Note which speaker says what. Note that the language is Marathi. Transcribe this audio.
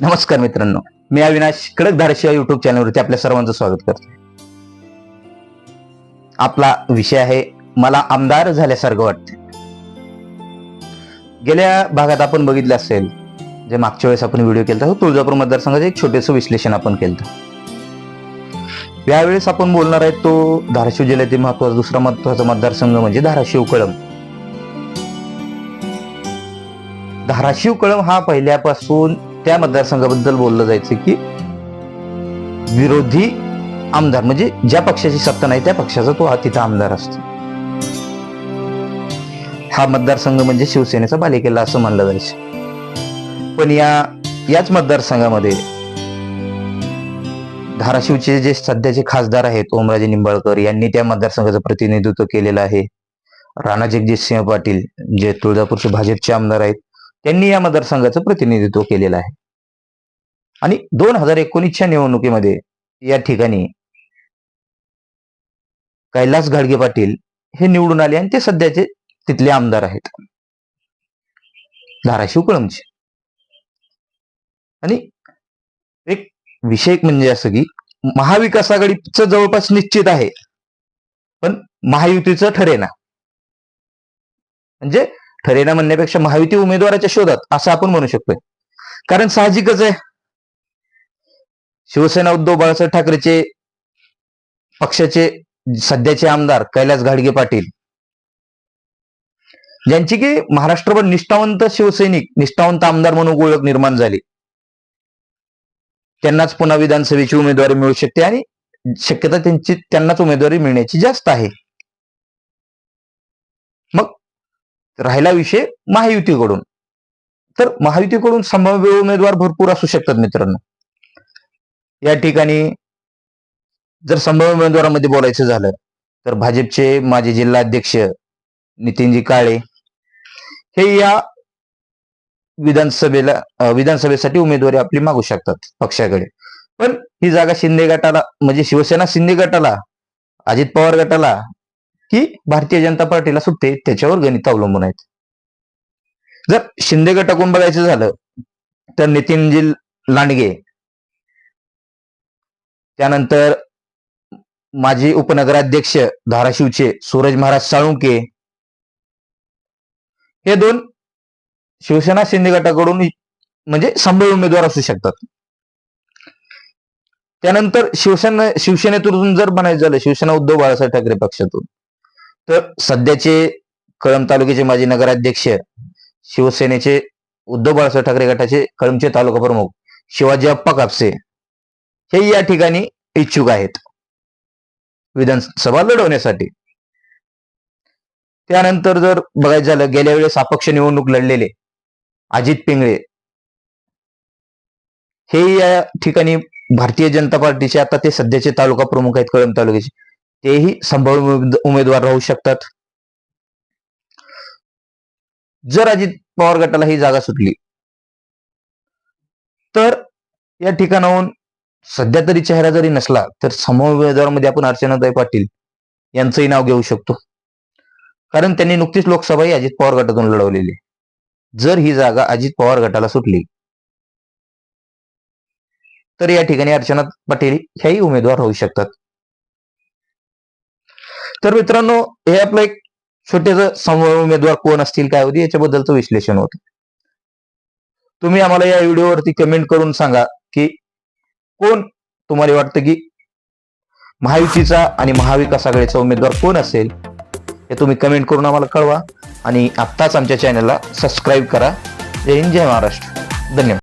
Speaker 1: नमस्कार मित्रांनो मी अविनाश कडक धाराशिव युट्यूब चॅनलवरती आपल्या सर्वांचं स्वागत करतो. आपला विषय आहे मला आमदार झाल्यासारखं वाटते गेल्या भागात आपण बघितलं असेल जे मागच्या वेळेस आपण व्हिडिओ केला होता तुळजापूर मतदारसंघाचं एक छोटेसं विश्लेषण आपण केलं यावेळेस आपण बोलणार आहे तो धाराशिव जिल्ह्यातील महत्त्वाचा दुसरा महत्त्वाचा मतदारसंघ म्हणजे धाराशिव कळम धाराशिव कळम हा पहिल्यापासून त्या मतदारसंघाबद्दल बोललं जायचं की विरोधी आमदार म्हणजे ज्या पक्षाची सत्ता नाही त्या पक्षाचा तो हा तिथं आमदार असतो. हा मतदारसंघ म्हणजे शिवसेनेचा बालिकेला असं मानलं जायचं पण या याच मतदारसंघामध्ये धाराशिवचे जे सध्याचे खासदार आहेत ओमराजे निंबाळकर यांनी त्या मतदारसंघाचं प्रतिनिधित्व केलेलं आहे. राणा जगजितसिंह पाटील जे तुळजापूरचे भाजपचे आमदार आहेत त्यांनी या मतदारसंघाचं प्रतिनिधित्व केलेलं आहे. आणि दोन हजार एकोणीसच्या निवडणुकीमध्ये या ठिकाणी कैलास घाडगे पाटील हे निवडून आले आणि ते सध्याचे तिथले आमदार आहेत. धाराशिव कळमचे आणि एक विषय म्हणजे असं की महाविकास आघाडीचं जवळपास निश्चित आहे. पण महायुतीचं ठरेना. म्हणजे ठरेना म्हणण्यापेक्षा महायुती उमेदवाराच्या शोधात असं आपण म्हणू शकतोय. कारण साहजिकच आहे. शिवसेना उद्धव बाळासाहेब ठाकरेचे पक्षाचे सध्याचे आमदार कैलास घाडगे पाटील. ज्यांची की महाराष्ट्रभर निष्ठावंत शिवसैनिक निष्ठावंत आमदार म्हणून ओळख निर्माण झाली. त्यांनाच पुन्हा विधानसभेची उमेदवारी मिळू शकते आणि शक्यता त्यांची त्यांनाच उमेदवारी मिळण्याची जास्त आहे. मग राहिला विषय महायुतीकडून. तर महायुतीकडून संभाव्य उमेदवार भरपूर असू शकतात मित्रांनो. या ठिकाणी जर संभाव्य उमेदवारामध्ये बोलायचं झालं तर भाजपचे माजी जिल्हा अध्यक्ष नितीनजी काळे हे या विधानसभेला विधानसभेसाठी उमेदवारी आपली मागू शकतात पक्षाकडे. पण ही जागा शिंदे गटाला म्हणजे शिवसेना शिंदे गटाला अजित पवार गटाला की भारतीय जनता पार्टीला सुटते त्याच्यावर गणित अवलंबून आहेत. जर शिंदे गटाकडून बघायचं झालं तर नितीनजी लांडगे त्यानंतर माजी उपनगराध्यक्ष धाराशिवचे सूरज महाराज साळुंके हे दोन शिवसेना शिंदे गटाकडून म्हणजे संभाव्य उमेदवार असू शकतात. त्यानंतर शिवसेना शिवसेनेतून जर म्हणायचं झालं शिवसेना उद्धव बाळासाहेब ठाकरे पक्षातून तर सध्याचे कळंब तालुक्याचे माजी नगराध्यक्ष शिवसेनेचे उद्धव बाळासाहेब ठाकरे गटाचे कळंबचे तालुका प्रमुख शिवाजी अप्पा कापसे हे या ठिकाणी इच्छुक आहेत. विधानसभा लढवण्यासाठी. त्यानंतर जर बघायचं झालं गेल्या वेळेस अपक्ष निवडणूक लढलेले अजित पिंगळे. हे या ठिकाणी भारतीय जनता पार्टीचे आता ते सध्याचे तालुका प्रमुख आहेत कळंब तालुक्याचे. तेही संभाव्य उमेदवार राहू शकतात. जर अजित पवार गटाला ही जागा सुटली तर या ठिकाणाहून सध्या तरी चेहरा जरी नसला तर समूह उमेदवारामध्ये आपण अर्चनाताई पाटील यांचंही नाव घेऊ शकतो. कारण त्यांनी नुकतीच लोकसभा ही अजित पवार गटातून लढवलेली जर ही जागा अजित पवार गटाला सुटली तर या ठिकाणी अर्चना पाटील ह्याही उमेदवार होऊ शकतात. तर मित्रांनो हे आपलं एक छोटेस समोर उमेदवार कोण असतील काय होती याच्याबद्दलचं विश्लेषण होतं. तुम्ही आम्हाला या व्हिडिओवरती कमेंट करून सांगा की कोण तुम्हाला वाटतं की महायुतीचा आणि महाविकास आघाडीचा उमेदवार कोण असेल हे तुम्ही कमेंट करून आम्हाला कळवा. आणि आत्ताच आमच्या चॅनलला सबस्क्राईब करा. जय हिंद जय महाराष्ट्र. धन्यवाद.